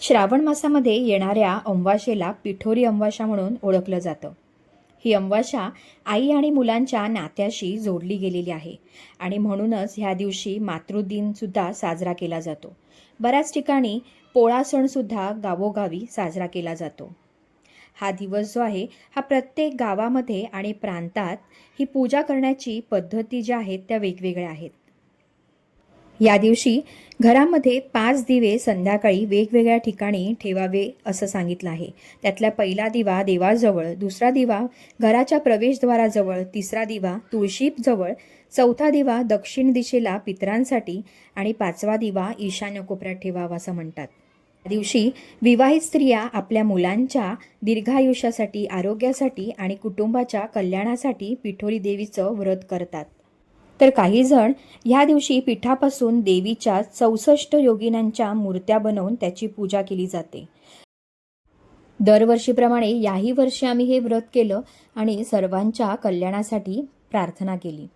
श्रावण मासामध्ये येणाऱ्या अंवाशेला पिठोरी अंवाशा म्हणून ओळखलं जातं. ही अंवाशा आई आणि मुलांच्या नात्याशी जोडली गेलेली आहे आणि म्हणूनच ह्या दिवशी मातृदिनसुद्धा साजरा केला जातो. बऱ्याच ठिकाणी पोळा सणसुद्धा गावोगावी साजरा केला जातो. हा दिवस जो आहे हा प्रत्येक गावामध्ये आणि प्रांतात ही पूजा करण्याची पद्धती ज्या आहेत त्या वेगवेगळ्या आहेत. या दिवशी घरामध्ये पाच दिवे संध्याकाळी वेगवेगळ्या ठिकाणी ठेवावे असं सांगितलं आहे. त्यातला पहिला दिवा देवाजवळ दुसरा दिवा घराच्या प्रवेशद्वाराजवळ तिसरा दिवा तुळशीजवळ चौथा दिवा दक्षिण दिशेला पितरांसाठी आणि पाचवा दिवा ईशान्य कोपऱ्यात ठेवावा असं म्हणतात. त्या दिवशी विवाहित स्त्रिया आपल्या मुलांच्या दीर्घायुष्यासाठी आरोग्यासाठी आणि कुटुंबाच्या कल्याणासाठी पिठोरी देवीचं व्रत करतात. तर काही जण ह्या दिवशी पिठापासून देवीच्या चौसष्ट योगिनांच्या मूर्त्या बनवून त्याची पूजा केली जाते. दरवर्षीप्रमाणे याही वर्षी आम्ही हे व्रत केलं आणि सर्वांच्या कल्याणासाठी प्रार्थना केली.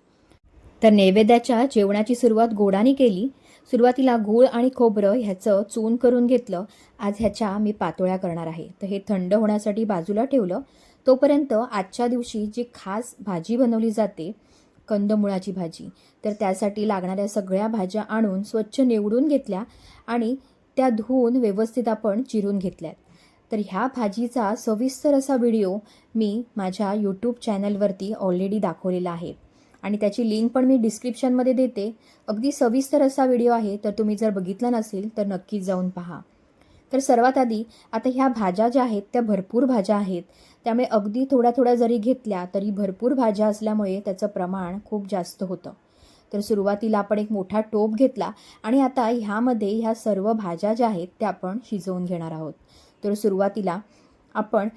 तर नैवेद्याच्या जेवणाची सुरुवात गोडाने केली. सुरुवातीला गूळ आणि खोबरं ह्याचं चून करून घेतलं. आज ह्याच्या मी पातोळ्या करणार आहे. तर हे थंड होण्यासाठी बाजूला ठेवलं. तोपर्यंत आजच्या दिवशी जी खास भाजी बनवली जाते कंदमुळाची भाजी. तर त्यासाठी लागणाऱ्या सगळ्या भाज्या आणून स्वच्छ निवडून घेतल्या आणि त्या धुवून व्यवस्थित आपण चिरून घेतल्यात. तर ह्या भाजीचा सविस्तर असा व्हिडिओ मी माझ्या यूट्यूब चॅनलवरती ऑलरेडी दाखवलेला आहे. आणि त्याची लिंक पण मी डिस्क्रिप्शनमध्ये देते. अगदी सविस्तर असा व्हिडिओ आहे. तर तुम्ही जर बघितला नसेल तर नक्कीच जाऊन पहा. तर सर्वात आधी आता ह्या भाज्या ज्या आहेत त्या भरपूर भाज्या आहेत. त्यामुळे अगदी थोड्या थोड्या जरी घेतल्या तरी भरपूर भाज्या असल्यामुळे त्याचं प्रमाण खूप जास्त होतं. तर सुरुवातीला आपण एक मोठा टोप घेतला आणि आता ह्यामध्ये ह्या सर्व भाज्या ज्या आहेत त्या आपण शिजवून घेणार आहोत. तर सुरुवातीला आपण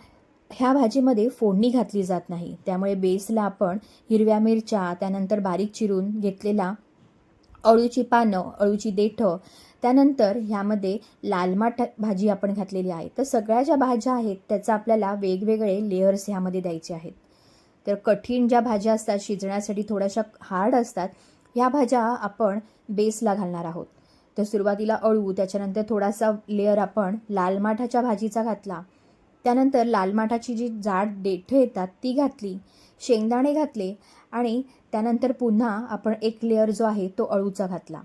ह्या भाजीमध्ये फोडणी घातली जात नाही. त्यामुळे बेसला आपण हिरव्या मिरच्या त्यानंतर बारीक चिरून घेतलेला अळूची पानं अळूची देठं त्यानंतर ह्यामध्ये लालमाठ भाजी आपण घातलेली आहे. तर सगळ्या ज्या भाज्या आहेत त्याचा आपल्याला वेगवेगळे लेयर्स ह्यामध्ये द्यायचे आहेत. तर कठीण ज्या भाज्या असतात शिजण्यासाठी थोड्याशा हार्ड असतात ह्या भाज्या आपण बेसला घालणार आहोत. तर सुरुवातीला अळू त्याच्यानंतर थोडासा लेअर आपण लालमाठाच्या भाजीचा घातला. त्यानंतर लालमाठाची जी जाड देठं येतात ती घातली शेंगदाणे घातले आणि त्यानंतर पुन्हा आपण एक लेअर जो आहे तो अळूचा घातला.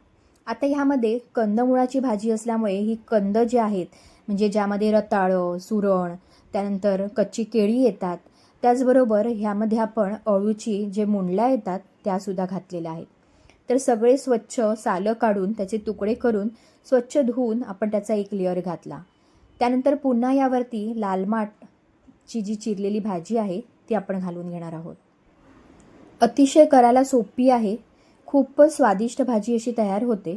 आता ह्यामध्ये कंदमुळाची भाजी असल्यामुळे ही कंद जे आहेत म्हणजे ज्यामध्ये रताळं सुरण त्यानंतर कच्ची केळी येतात त्याचबरोबर ह्यामध्ये आपण अळूची जे मुंडल्या येतात त्यासुद्धा घातलेल्या आहेत. तर सगळे स्वच्छ सालं काढून त्याचे तुकडे करून स्वच्छ धुवून आपण त्याचा एक लेअर घातला. त्यानंतर पुन्हा यावरती लालमाटची जी चिरलेली भाजी आहे ती आपण घालून घेणार आहोत. अतिशय करायला सोपी आहे खूपच स्वादिष्ट भाजी अशी तयार होते.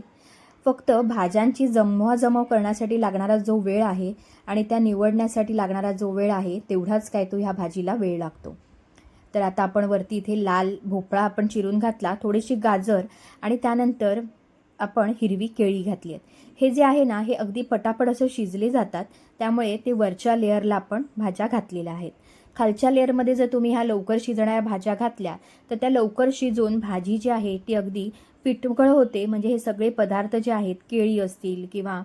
फक्त भाज्यांची जमवाजमव करण्यासाठी लागणारा जो वेळ आहे आणि त्या निवडण्यासाठी लागणारा जो वेळ आहे तेवढाच काय तो ह्या भाजीला वेळ लागतो. तर आता आपण वरती इथे लाल भोपळा आपण चिरून घातला थोडीशी गाजर आणि त्यानंतर आपण हिरवी केळी घातली आहेत. हे जे आहे ना हे अगदी पटापट असं शिजले जातात त्यामुळे ते वरच्या लेअरला आपण भाज्या घातलेल्या आहेत. खालच्या लेअरमध्ये जर तुम्ही ह्या लवकर शिजणाऱ्या भाज्या घातल्या तर त्या लवकर शिजून भाजी जी आहे ती अगदी पिटकळ होते. म्हणजे हे सगळे पदार्थ जे आहेत केळी असतील किंवा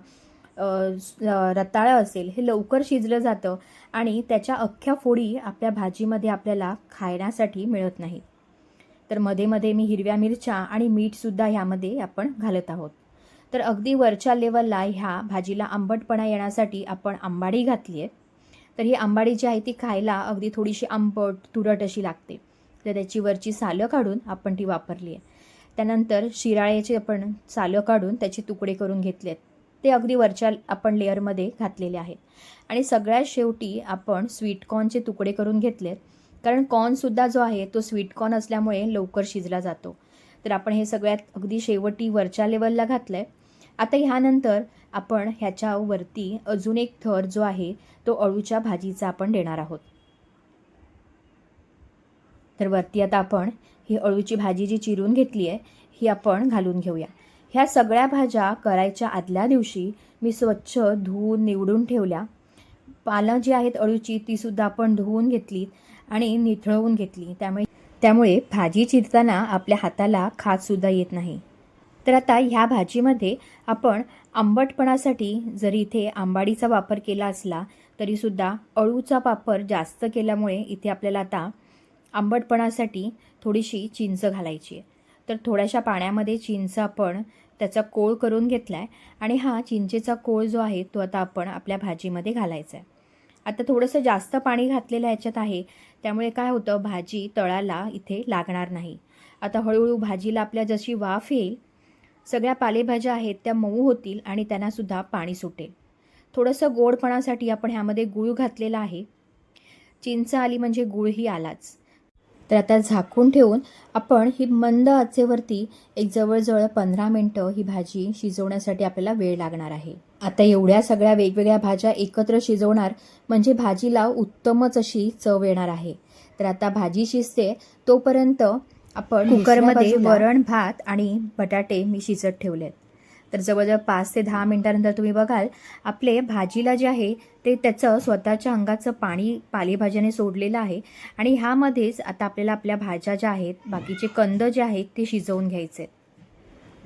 रताळं असेल हे लवकर शिजलं जातं आणि त्याच्या अख्ख्या फोडी आपल्या भाजीमध्ये आपल्याला खाण्यासाठी मिळत नाहीत. तर मध्ये मध्ये मी हिरव्या मिरच्या आणि मीठसुद्धा ह्यामध्ये आपण घालत आहोत. तर अगदी वरच्या लेवलला ह्या भाजीला आंबटपणा येण्यासाठी आपण आंबाडी घातली आहे तर ही आंबाडी जी आहे ती खायला अगदी थोडीशी आंबट तुरट अशी लागते. तर त्याची वरची सालं काढून आपण ती वापरली आहे. त्यानंतर शिराळ्याचे आपण सालं काढून त्याचे तुकडे करून घेतलेत ते अगदी वरच्या आपण लेअरमध्ये घातलेले आहेत. आणि सगळ्यात शेवटी आपण स्वीटकॉर्नचे तुकडे करून घेतलेत कारण कॉर्नसुद्धा जो आहे तो स्वीटकॉर्न असल्यामुळे लवकर शिजला जातो. तर आपण हे सगळ्यात अगदी शेवटी वरच्या लेवलला घातलं आहे आता ह्यानंतर आपण ह्याच्यावरती अजून एक थर जो आहे तो अळूच्या भाजीचा आपण देणार आहोत. तर वरती आता आपण ही अळूची भाजी जी चिरून घेतली आहे ही आपण घालून घेऊया. ह्या सगळ्या भाज्या करायच्या आदल्या दिवशी मी स्वच्छ धुवून निवडून ठेवल्या. पानं जी आहेत अळूची तीसुद्धा आपण धुवून घेतली आणि निथळवून घेतली. त्यामुळे त्यामुळे भाजी चिरताना आपल्या हाताला खाजसुद्धा येत नाही. तर आता ह्या भाजीमध्ये आपण आंबटपणासाठी जरी इथे आंबाडीचा वापर केला असला तरीसुद्धा अळूचा वापर जास्त केल्यामुळे इथे आपल्याला आता आंबटपणासाठी थोडीशी चिंच घालायची आहे. तर थोड्याशा पाण्यामध्ये चिंच आपण त्याचा कोळ करून घेतला आहे आणि हा चिंचेचा कोळ जो आहे तो आता आपण आपल्या भाजीमध्ये घालायचा आहे. आता थोडंसं जास्त पाणी घातलेलं याच्यात आहे त्यामुळे काय होतं भाजी तळाला इथे लागणार नाही. आता हळूहळू भाजीला आपल्या जशी वाफ येईल सगळ्या पालेभाज्या आहेत त्या मऊ होतील आणि त्यांनासुद्धा पाणी सुटेल. थोडंसं गोडपणासाठी आपण ह्यामध्ये गूळ घातलेला आहे. चिंच आली म्हणजे गूळही आलाच. तर आता झाकून ठेवून आपण ही मंद आचेवरती एक जवळजवळ पंधरा मिनटं ही भाजी शिजवण्यासाठी आपल्याला वेळ लागणार आहे. आता एवढ्या सगळ्या वेगवेगळ्या भाज्या एकत्र शिजवणार म्हणजे भाजीला उत्तमच अशी चव येणार आहे. तर आता भाजी शिजते तोपर्यंत आपण कुकरमध्ये वरण भात आणि बटाटे मी शिजत ठेवलेत. तर जवळजवळ पाच ते दहा मिनिटानंतर तुम्ही बघाल आपले भाजीला जे आहे ते त्याचं स्वतःच्या अंगाचं पाणी पालेभाज्याने सोडलेलं आहे आणि ह्यामध्येच आता आपल्याला आपल्या भाज्या ज्या आहेत बाकीचे कंद जे आहेत ते शिजवून घ्यायचे.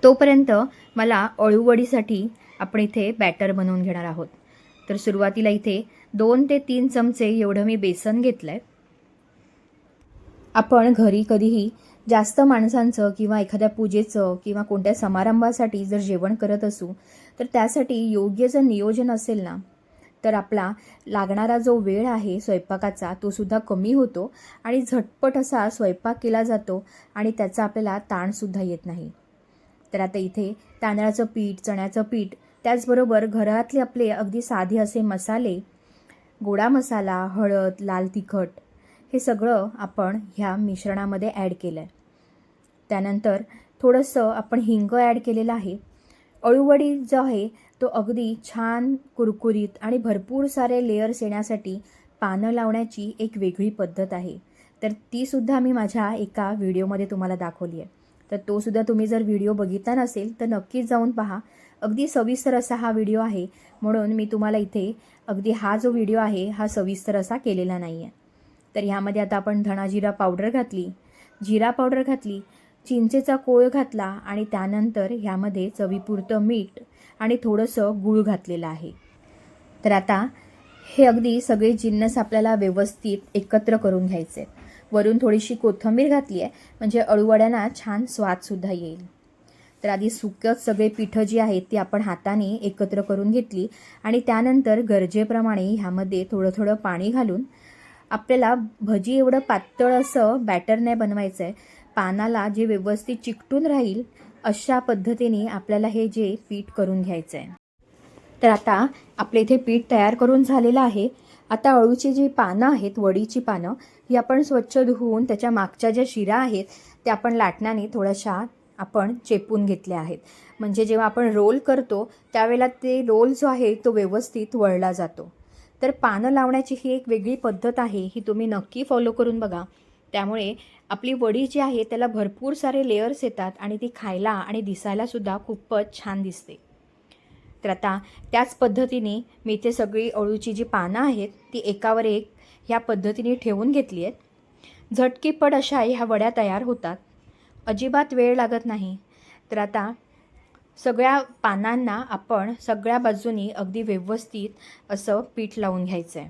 तोपर्यंत मला अळूवडीसाठी आपण इथे बॅटर बनवून घेणार आहोत. तर सुरुवातीला इथे दोन ते तीन चमचे एवढं मी बेसन घेतलं आहे आपण घरी कधीही जास्त माणसांचं किंवा एखाद्या पूजेचं किंवा कोणत्या समारंभासाठी जर जेवण करत असू तर त्यासाठी योग्य जर नियोजन असेल ना तर आपला लागणारा जो वेळ आहे स्वयंपाकाचा तोसुद्धा कमी होतो आणि झटपट असा स्वयंपाक केला जातो आणि त्याचा आपल्याला ताणसुद्धा येत नाही. तर आता इथे तांदळाचं पीठ चण्याचं पीठ त्याचबरोबर घरातले आपले अगदी साधे असे मसाले गोडा मसाला हळद लाल तिखट हे सगळं आपण ह्या मिश्रणामध्ये ॲड केलं आहे त्यानंतर थोडंसं आपण हिंग ॲड केलेलं आहे. अळूवडी जो आहे तो अगदी छान कुरकुरीत आणि भरपूर सारे लेयर्स येण्यासाठी पानं लावण्याची एक वेगळी पद्धत आहे. तर तीसुद्धा मी माझ्या एका व्हिडिओमध्ये तुम्हाला दाखवली आहे. तर तोसुद्धा तुम्ही जर व्हिडिओ बघितला नसेल तर नक्कीच जाऊन पहा. अगदी सविस्तर असा हा व्हिडिओ आहे म्हणून मी तुम्हाला इथे अगदी हा जो व्हिडिओ आहे हा सविस्तर असा केलेला नाही आहे तर ह्यामध्ये आता आपण धणाजिरा पावडर घातली. जिरा पावडर घातली चिंचेचा कोळ घातला आणि त्यानंतर ह्यामध्ये चवीपुरतं मीठ आणि थोडंसं गूळ घातलेलं आहे. तर आता हे अगदी सगळे जिन्नस आपल्याला व्यवस्थित एकत्र करून घ्यायचे. वरून थोडीशी कोथिंबीर घातली आहे म्हणजे अळूवड्यांना छान स्वादसुद्धा येईल. तर आधी सुकत सगळे पिठं जी आहेत ती आपण हाताने एकत्र करून घेतली आणि त्यानंतर गरजेप्रमाणे ह्यामध्ये थोडं थोडं पाणी घालून आपल्याला भजी एवढं पातळ असं बॅटर नाही बनवायचं आहे पानाला जे व्यवस्थित चिकटून राहील अशा पद्धतीने आपल्याला हे जे पीठ करून घ्यायचं आहे तर आता आपले इथे पीठ तयार करून झालेलं आहे. आता अळूची जी पानं आहेत वडीची पानं ही आपण स्वच्छ धुवून त्याच्या मागच्या ज्या शिरा आहेत त्या आपण लाटण्याने थोड्याशा आपण चेपून घेतल्या आहेत. म्हणजे जेव्हा आपण रोल करतो त्यावेळेला ते रोल जो आहे तो व्यवस्थित वळला जातो. तर पानं लावण्याची ही एक वेगळी पद्धत आहे ही तुम्ही नक्की फॉलो करून बघा. त्यामुळे आपली वडी जी आहे त्याला भरपूर सारे लेयर्स येतात आणि ती खायला आणि दिसायलासुद्धा खूपच छान दिसते. तर आता त्याच पद्धतीने मी इथे सगळी अळूची जी पानं आहेत ती एकावर एक ह्या पद्धतीने ठेवून घेतली आहेत. झटकीपट अशा ह्या वड्या तयार होतात. अजिबात वेळ लागत नाही. तर आता सगळ्या पानांना आपण सगळ्या बाजूनी अगदी व्यवस्थित असं पीठ लावून घ्यायचं आहे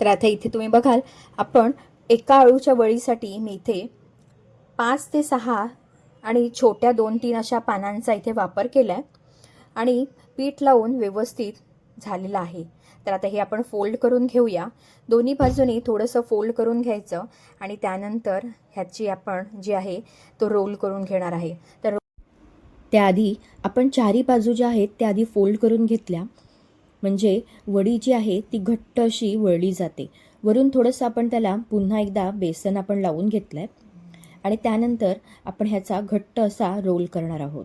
तर आता इथे तुम्ही बघाल आपण एका अळूच्या वळीसाठी मी इथे पाच ते सहा आणि छोट्या दोन तीन अशा पानांचा इथे वापर केला आहे आणि पीठ लावून व्यवस्थित झालेलं आहे. तर आता हे आपण फोल्ड करून घेऊया. दोन्ही बाजूनी थोडंसं फोल्ड करून घ्यायचं आणि त्यानंतर ह्याची आपण जी आहे तो रोल करून घेणार आहे. तर त्याआधी आपण चारी बाजू ज्या आहेत त्या आधी फोल्ड करून घेतल्या. म्हणजे वडी जी आहे ती घट्ट अशी वळली जाते. वरून थोडंसं आपण त्याला पुन्हा एकदा बेसन आपण लावून घेतलं आहे आणि त्यानंतर आपण ह्याचा घट्ट असा रोल करणार आहोत.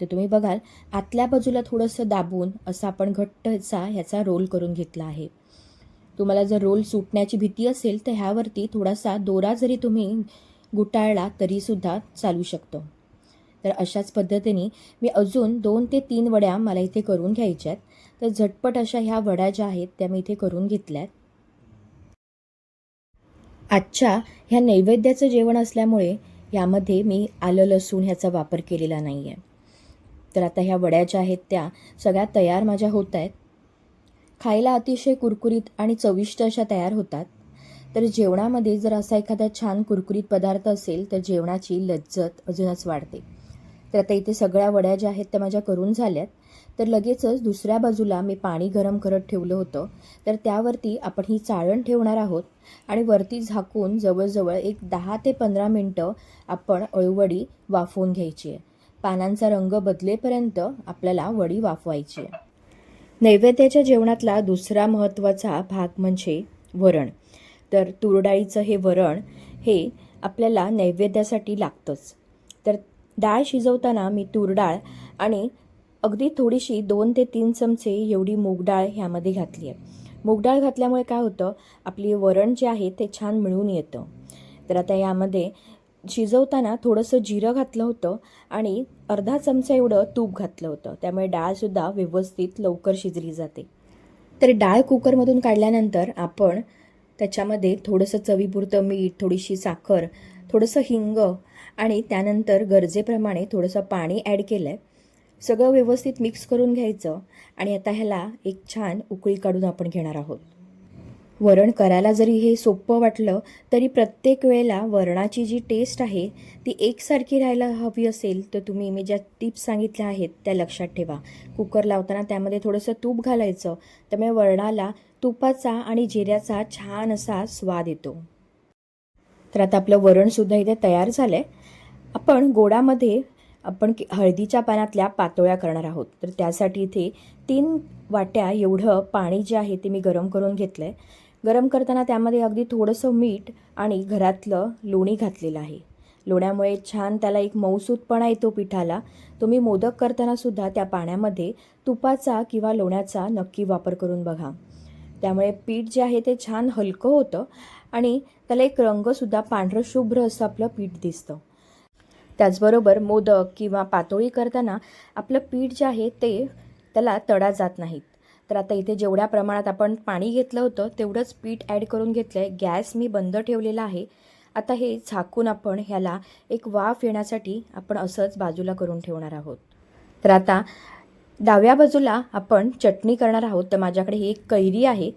तर तुम्ही बघाल आतल्या बाजूला थोडंसं दाबून असं आपण घट्ट असा ह्याचा रोल करून घेतला आहे. तुम्हाला जर रोल सुटण्याची भीती असेल तर ह्यावरती थोडासा दोरा जरी तुम्ही गुटाळला तरीसुद्धा चालू शकतो. तर अशाच पद्धतीने मी अजून दोन ते तीन वड्या मला इथे करून घ्यायच्या आहेत तर झटपट अशा ह्या वड्या ज्या आहेत त्या मी इथे करून घेतल्यात. आजच्या ह्या नैवेद्याचं जेवण असल्यामुळे यामध्ये मी आलं लसूण ह्याचा वापर केलेला नाही आहे तर आता ह्या वड्या ज्या आहेत त्या सगळ्या तयार माझ्या होत आहेत. खायला अतिशय कुरकुरीत आणि चविष्ट अशा तयार होतात. तर जेवणामध्ये जर असा एखादा छान कुरकुरीत पदार्थ असेल तर जेवणाची लज्जत अजूनच वाढते. तर आता इथे सगळ्या वड्या ज्या आहेत त्या माझ्या करून झाल्यात. तर लगेचच दुसऱ्या बाजूला मी पाणी गरम करत ठेवलं होतं. तर त्यावरती आपण ही चाळण ठेवणार आहोत आणि वरती झाकून जवळजवळ एक दहा ते पंधरा मिनटं आपण अळूवडी वाफवून घ्यायची आहे. पानांचा रंग बदलेपर्यंत आपल्याला वडी वाफवायची आहे. नैवेद्याच्या जेवणातला दुसरा महत्त्वाचा भाग म्हणजे वरण. तर तुरडाळीचं हे वरण हे आपल्याला नैवेद्यासाठी लागतंच. डाळ शिजवताना मी तूर डाळ आणि अगदी थोडीशी दोन ते तीन चमचे एवढी मूग डाळ ह्यामध्ये घातली आहे. मूग डाळ घातल्यामुळे काय होतं? आपली वरण जे आहे ते छान मिळून येतं. तर आता यामध्ये शिजवताना थोडंसं जिरं घातलं होतं आणि अर्धा चमचा एवढं तूप घातलं होतं. त्यामुळे डाळसुद्धा व्यवस्थित लवकर शिजली जाते. तर डाळ कुकरमधून काढल्यानंतर आपण त्याच्यामध्ये थोडंसं चवीपुरतं मीठ थोडीशी साखर थोडंसं हिंग आणि त्यानंतर गरजेप्रमाणे थोडंसं पाणी ॲड केलं आहे सगळं व्यवस्थित मिक्स करून घ्यायचं आणि आता ह्याला एक छान उकळी काढून आपण घेणार आहोत. वरण करायला जरी हे सोपं वाटलं तरी प्रत्येक वेळेला वरणाची जी टेस्ट आहे ती एकसारखी राहायला हवी असेल तर तुम्ही मी ज्या टिप्स सांगितल्या आहेत त्या लक्षात ठेवा. कुकर लावताना त्यामध्ये थोडंसं तूप घालायचं त्यामुळे वरणाला तुपाचा आणि जिऱ्याचा छान असा स्वाद येतो. तर आता आपलं वरणसुद्धा इथे तयार झालं आहे आपण गोडामध्ये आपण की हळदीच्या पानातल्या पातोळ्या करणार आहोत. तर त्यासाठी इथे तीन वाट्या एवढं पाणी जे आहे ते मी गरम करून घेतलं आहे गरम करताना त्यामध्ये अगदी थोडंसं मीठ आणि घरातलं लोणी घातलेलं आहे. लोण्यामुळे छान त्याला एक मऊसूतपणा येतो पिठाला. तुम्ही मोदक करतानासुद्धा त्या पाण्यामध्ये तुपाचा किंवा लोण्याचा नक्की वापर करून बघा. त्यामुळे पीठ जे आहे ते छान हलकं होतं आणि त्याला एक रंगसुद्धा पांढरं शुभ्र असं आपलं पीठ दिसतं. त्याचबरोबर मोदक किंवा पातोळी करताना आपलं पीठ जे आहे ते त्याला तडा जात नाहीत. तर आता इथे जेवढ्या प्रमाणात आपण पाणी घेतलं होतं तेवढंच पीठ ॲड करून घेतलं आहे गॅस मी बंद ठेवलेला आहे. आता हे झाकून आपण ह्याला एक वाफ येण्यासाठी आपण असंच बाजूला करून ठेवणार आहोत. तर आता डाव्या बाजूला आपण चटणी करणार आहोत. तर माझ्याकडे ही एक कैरी आहे.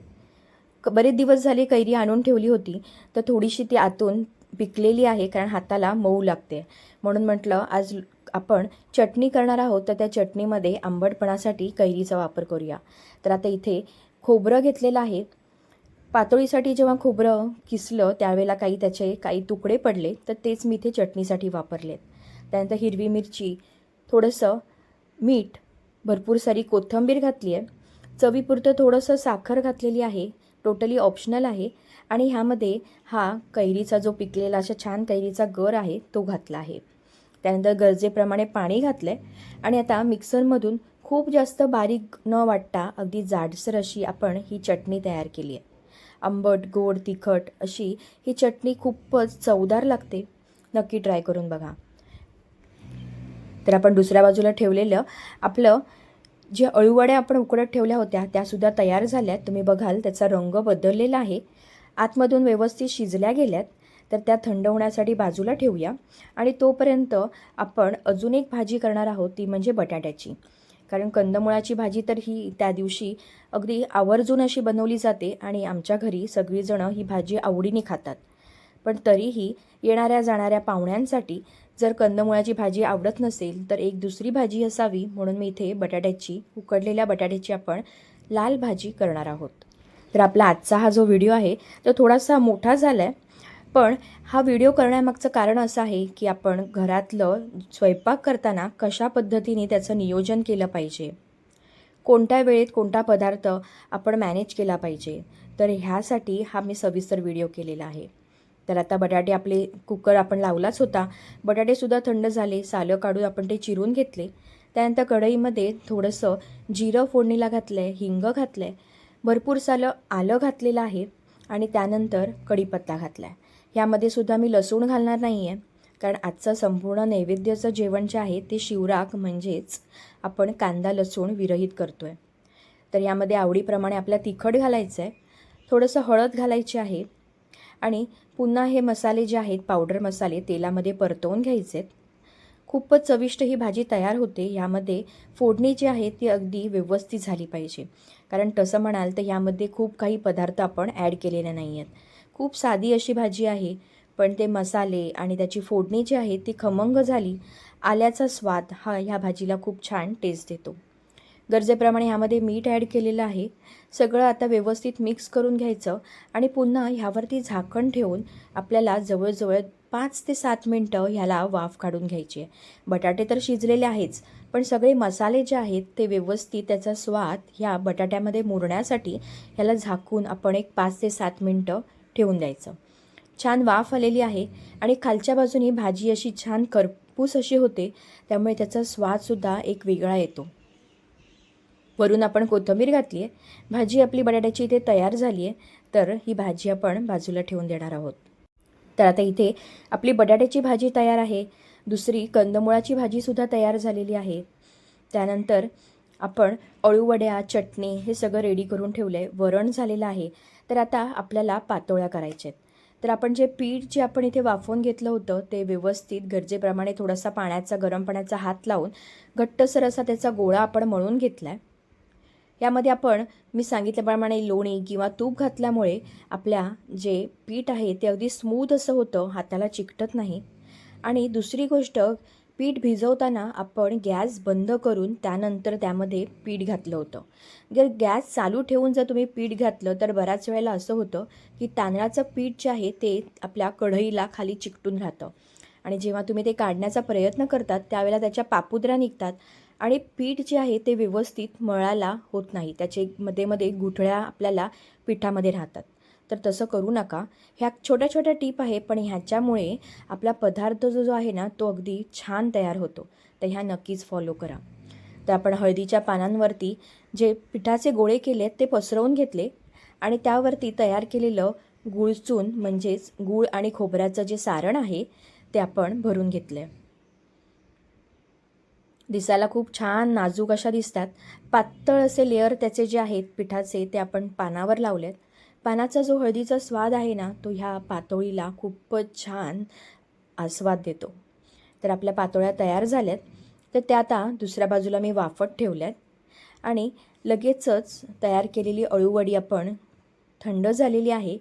क- बरेच दिवस झाले कैरी आणून ठेवली होती. तर थोडीशी ती आतून पिकलेली आहे कारण हाताला मऊ लागते. म्हणून म्हटलं आज आपण चटणी करणार आहोत तर त्या चटणीमध्ये आंबटपणासाठी कैरीचा वापर करूया. तर आता इथे खोबरं घेतलेलं आहे. पातोळीसाठी जेव्हा खोबरं किसलं त्यावेळेला काही त्याचे काही तुकडे पडले तर तेच मी इथे चटणीसाठी वापरलेत त्यानंतर हिरवी मिरची थोडंसं मीठ भरपूर सारी कोथिंबीर घातली आहे. चवीपुरतं थोडंसं साखर घातलेली आहे. टोटली ऑप्शनल आहे. आणि ह्यामध्ये हा कैरीचा जो पिकलेला अशा छान कैरीचा गर आहे तो घातला आहे. त्यानंतर गरजेप्रमाणे पाणी घातलं आहे आणि आता मिक्सरमधून खूप जास्त बारीक न वाटता अगदी जाडसर अशी आपण ही चटणी तयार केली आहे. आंबट गोड तिखट अशी ही चटणी खूपच चवदार लागते. नक्की ट्राय करून बघा. तर आपण दुसऱ्या बाजूला ठेवलेलं आपलं जे अळूवड्या आपण उकडत ठेवल्या होत्या त्यासुद्धा तयार झाल्या तुम्ही बघाल त्याचा रंग बदललेला आहे. आतमधून व्यवस्थित शिजल्या गेल्यात तर त्या थंड होण्यासाठी बाजूला ठेवूया. आणि तोपर्यंत आपण अजून एक भाजी करणार आहोत ती म्हणजे बटाट्याची. कारण कंदमुळाची भाजी तर ही त्या दिवशी अगदी आवर्जून अशी बनवली जाते आणि आमच्या घरी सगळीजणं ही भाजी आवडीने खातात. पण तरीही येणाऱ्या जाणाऱ्या पाहुण्यांसाठी जर कंदमुळाची भाजी आवडत नसेल तर एक दुसरी भाजी असावी म्हणून मी इथे बटाट्याची उकडलेल्या बटाट्याची आपण लाल भाजी करणार आहोत. तर आपला आजचा हा जो व्हिडिओ आहे तो थोडासा मोठा झाला आहे पण हा व्हिडिओ करण्यामागचं कारण असं आहे की आपण घरातलं स्वयंपाक करताना कशा पद्धतीने त्याचं नियोजन केलं पाहिजे? कोणत्या वेळेत कोणता पदार्थ आपण मॅनेज केला पाहिजे? तर ह्यासाठी हा मी सविस्तर व्हिडिओ केलेला आहे. तर आता बटाटे आपले कुकर आपण लावलाच होता. बटाटेसुद्धा थंड झाले सालं काढून आपण ते चिरून घेतले. त्यानंतर कढईमध्ये थोडंसं जिरं फोडणीला घातलं आहे हिंग घातलं आहे भरपूर सालं आलं घातलेलं आहे आणि त्यानंतर कढीपत्ता घातला आहे ह्यामध्ये सुद्धा मी लसूण घालणार नाही आहे कारण आजचं संपूर्ण नैवेद्याचं जेवण जे आहे ते शिवराक म्हणजेच आपण कांदा लसूण विरहित करतो आहे तर यामध्ये आवडीप्रमाणे आपल्या तिखट घालायचं आहे थोडंसं हळद घालायची आहे आणि पुन्हा हे मसाले जे आहेत पावडर मसाले तेलामध्ये परतवून घ्यायचे आहेत खूपच चविष्ट ही भाजी तयार होते. यामध्ये फोडणी जी आहे ती अगदी व्यवस्थित झाली पाहिजे. कारण तसं म्हणाल तर यामध्ये खूप काही पदार्थ आपण ॲड केलेले नाही आहेत खूप साधी अशी भाजी आहे पण ते मसाले आणि त्याची फोडणी जी आहे ती खमंग झाली. आल्याचा स्वाद हा ह्या भाजीला खूप छान टेस्ट देतो. गरजेप्रमाणे ह्यामध्ये मीठ ॲड केलेलं आहे. सगळं आता व्यवस्थित मिक्स करून घ्यायचं आणि पुन्हा ह्यावरती झाकण ठेवून आपल्याला जवळजवळ पाच ते सात मिनटं ह्याला वाफ काढून घ्यायची आहे. बटाटे तर शिजलेले आहेच पण सगळे मसाले जे आहेत ते व्यवस्थित त्याचा स्वाद ह्या बटाट्यामध्ये मुरण्यासाठी ह्याला झाकून आपण एक पाच ते सात मिनटं ठेवून द्यायचं. छान वाफ आलेली आहे आणि खालच्या बाजूनी भाजी अशी छान करपूस अशी होते त्यामुळे त्याचा स्वादसुद्धा एक वेगळा येतो. वरून आपण कोथिंबीर घातली आहे भाजी आपली बटाट्याची इथे तयार झाली आहे तर ही भाजी आपण बाजूला ठेवून देणार आहोत. तर आता इथे आपली बटाट्याची भाजी तयार आहे. दुसरी कंदमुळाची भाजीसुद्धा तयार झालेली आहे. त्यानंतर आपण अळूवड्या चटणी हे सगळं रेडी करून ठेवलं आहे वरण झालेलं आहे. तर आता आपल्याला पातोळ्या करायच्या आहेत तर आपण जे पीठ जे आपण इथे वाफवून घेतलं होतं ते व्यवस्थित गरजेप्रमाणे थोडासा पाण्याचा गरम पाण्याचा हात लावून घट्टसर असा त्याचा गोळा आपण मळून घेतला आहे यामध्ये आपण मी सांगितल्याप्रमाणे लोणी किंवा तूप घातल्यामुळे आपल्या जे पीठ आहे ते अगदी स्मूथ असं होतं हाताला चिकटत नाही. आणि दुसरी गोष्ट पीठ भिजवताना आपण गॅस बंद करून त्यानंतर त्यामध्ये पीठ घातलं होतं. जर गॅस चालू ठेवून जर तुम्ही पीठ घातलं तर बऱ्याच वेळेला असं होतं की तांदळाचं पीठ जे आहे ते आपल्या कढईला खाली चिकटून राहतं. आणि जेव्हा तुम्ही ते काढण्याचा प्रयत्न करतात त्यावेळेला त्याच्या पापुद्रा निघतात. आणि पीठ जे आहे ते व्यवस्थित मळायला होत नाही. त्याचे मध्ये मध्ये गुठळ्या आपल्याला पिठामध्ये राहतात. तर तसं करू नका. ह्या छोट्या छोट्या टीप आहे पण ह्याच्यामुळे आपला पदार्थ जो जो आहे ना तो अगदी छान तयार होतो. तर ह्या नक्कीच फॉलो करा. तर आपण हळदीच्या पानांवरती जे पिठाचे गोळे केले ते पसरवून घेतले आणि त्यावरती तयार केलेलं गुळचून म्हणजेच गूळ आणि खोबऱ्याचं जे सारण आहे ते आपण भरून घेतलं दिसायला खूप छान नाजूक अशा दिसतात. पातळ असे लेअर त्याचे जे आहेत पिठाचे ते आपण पानावर लावलेत. पानाचा जो हळदीचा स्वाद आहे ना तो ह्या पातोळीला खूपच छान आस्वाद देतो. तर आपल्या पातोळ्या तयार झाल्यात. तर त्या आता दुसऱ्या बाजूला मी वाफत ठेवल्यात. आणि लगेचच तयार केलेली अळूवडी आपण थंड झालेली आहे.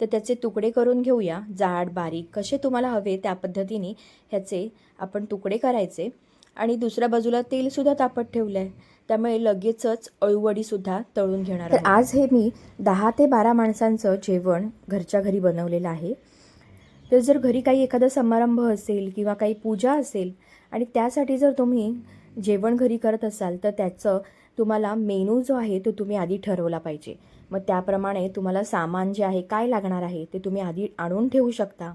तर त्याचे तुकडे करून घेऊया. जाड बारीक कसे तुम्हाला हवे त्या पद्धतीने ह्याचे आपण तुकडे करायचे. आणि दुसऱ्या बाजूला तेलसुद्धा तापत ठेवलं आहे त्यामुळे लगेचच अळूवडीसुद्धा तळून घेणार तर आज हे मी दहा ते बारा माणसांचं जेवण घरच्या घरी बनवलेलं आहे. तर जर घरी काही एखादा समारंभ असेल किंवा काही पूजा असेल आणि त्यासाठी जर तुम्ही जेवण घरी करत असाल तर त्याचं तुम्हाला मेनू जो आहे तो तुम्ही आधी ठरवला पाहिजे. मग त्याप्रमाणे तुम्हाला सामान जे आहे काय लागणार आहे ते तुम्ही आधी आणून ठेवू शकता.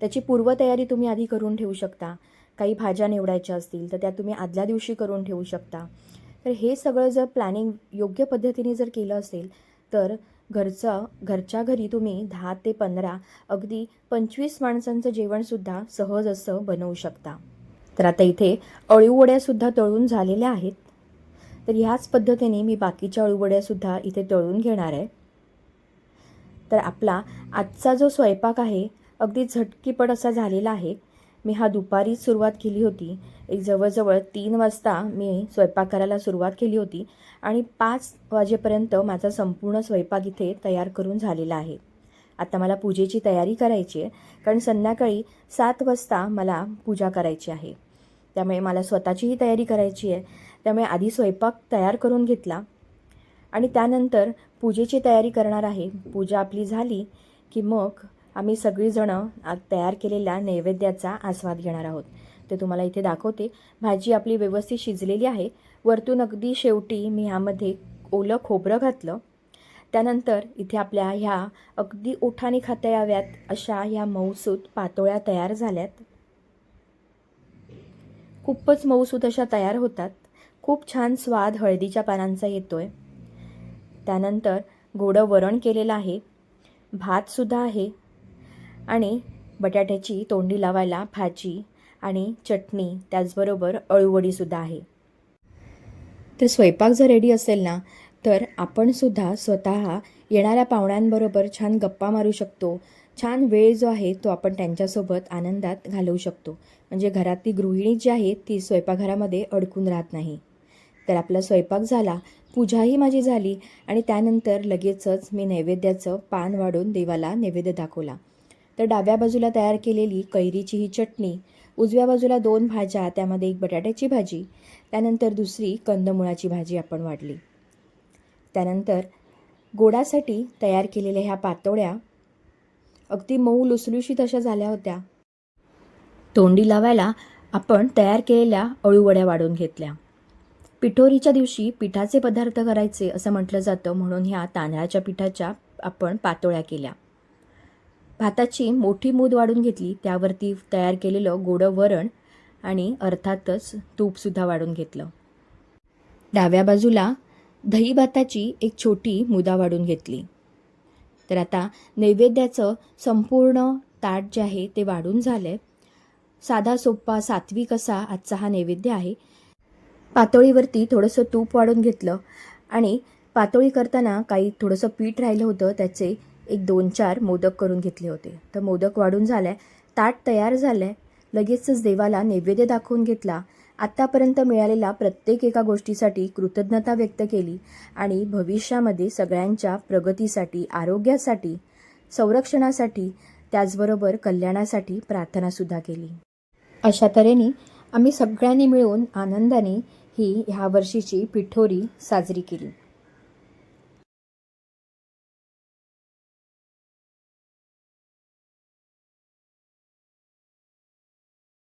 त्याची पूर्वतयारी तुम्ही आधी करून ठेवू शकता. काही भाज्या निवडायच्या असतील तर त्या तुम्ही आदल्या दिवशी करून ठेवू शकता. तर हे सगळं जर प्लॅनिंग योग्य पद्धतीने जर केलं असेल तर घरचं घरच्या घरी तुम्ही दहा ते पंधरा अगदी पंचवीस माणसांचं जेवणसुद्धा सहज असं बनवू शकता. तर आता इथे अळूवड्यासुद्धा तळून झालेल्या आहेत. तर ह्याच पद्धतीने मी बाकीच्या अळूवड्यासुद्धा इथे तळून घेणार आहे. तर आपला आजचा जो स्वयंपाक आहे अगदी झटकीपट असा झालेला आहे. मी हा दुपारीच सुरुवात केली होती. एक जवळजवळ तीन वाजता मी स्वयंपाक करायला सुरुवात केली होती आणि पाच वाजेपर्यंत माझा संपूर्ण स्वयंपाक इथे तयार करून झालेला आहे. आता मला पूजेची तयारी करायची आहे कारण संध्याकाळी सात वाजता मला पूजा करायची आहे. त्यामुळे मला स्वतःचीही तयारी करायची आहे. त्यामुळे आधी स्वयंपाक तयार करून घेतला आणि त्यानंतर पूजेची तयारी करणार आहे. पूजा आपली झाली की मग आम्ही सगळीजणं तयार केलेल्या नैवेद्याचा आस्वाद घेणार आहोत. ते तुम्हाला इथे दाखवते. भाजी आपली व्यवस्थित शिजलेली आहे. वरतून अगदी शेवटी मी ह्यामध्ये ओलं खोबरं घातलं. त्यानंतर इथे आपल्या ह्या अगदी ओठाने खाता याव्यात अशा ह्या मऊसूत पातोळ्या तयार झाल्यात. खूपच मऊसूत अशा तयार होतात. खूप छान स्वाद हळदीच्या पानांचा येतो आहे त्यानंतर गोडं वरण केलेलं आहे. भातसुद्धा आहे. आणि बटाट्याची तोंडी लावायला भाजी आणि चटणी त्याचबरोबर अळूवडीसुद्धा आहे. तर स्वयंपाक जर रेडी असेल ना तर आपणसुद्धा स्वतः येणाऱ्या पाहुण्यांबरोबर छान गप्पा मारू शकतो. छान वेळ जो आहे तो आपण त्यांच्यासोबत आनंदात घालवू शकतो. म्हणजे घरातली गृहिणी जी आहे ती स्वयंपाकघरामध्ये अडकून राहत नाही. तर आपला स्वयंपाक झाला पूजाही माझी झाली आणि त्यानंतर लगेचच मी नैवेद्याचं पान वाढून देवाला नैवेद्य दाखवला. तर डाव्या बाजूला तयार केलेली कैरीची ही चटणी उजव्या बाजूला दोन भाज्या त्यामध्ये एक बटाट्याची भाजी त्यानंतर दुसरी कंदमुळाची भाजी आपण वाढली त्यानंतर गोडासाठी तयार केलेल्या ह्या पातोळ्या अगदी मऊ लुसलुशीत अशा झाल्या होत्या. तोंडी लावायला आपण तयार केलेल्या अळूवड्या वाढून घेतल्या. पिठोरीच्या दिवशी पिठाचे पदार्थ करायचे असं म्हटलं जातं म्हणून ह्या तांदळाच्या पिठाच्या आपण पातोळ्या केल्या. भाताची मोठी मूद वाढून घेतली त्यावरती तयार केलेलं गोडं वरण आणि अर्थातच तूपसुद्धा वाढून घेतलं. डाव्या बाजूला दही भाताची एक छोटी मुदा वाढून घेतली. तर आता नैवेद्याचं संपूर्ण ताट जे आहे ते वाढून झालं आहे साधा सोप्पा सात्विक असा आजचा हा नैवेद्य आहे. पातोळीवरती थोडंसं तूप वाढून घेतलं आणि पातोळी करताना काही थोडंसं पीठ राहिलं होतं त्याचे एक दोन चार मोदक करून घेतले होते. तर मोदक वाढून झालं आहे ताट तयार झालं आहे लगेचच देवाला नैवेद्य दाखवून घेतला. आत्तापर्यंत मिळालेल्या प्रत्येक एका गोष्टीसाठी कृतज्ञता व्यक्त केली आणि भविष्यामध्ये सगळ्यांच्या प्रगतीसाठी आरोग्यासाठी संरक्षणासाठी त्याचबरोबर कल्याणासाठी प्रार्थनासुद्धा केली. अशा तऱ्हेने आम्ही सगळ्यांनी मिळून आनंदाने ही ह्या वर्षीची पिठोरी साजरी केली.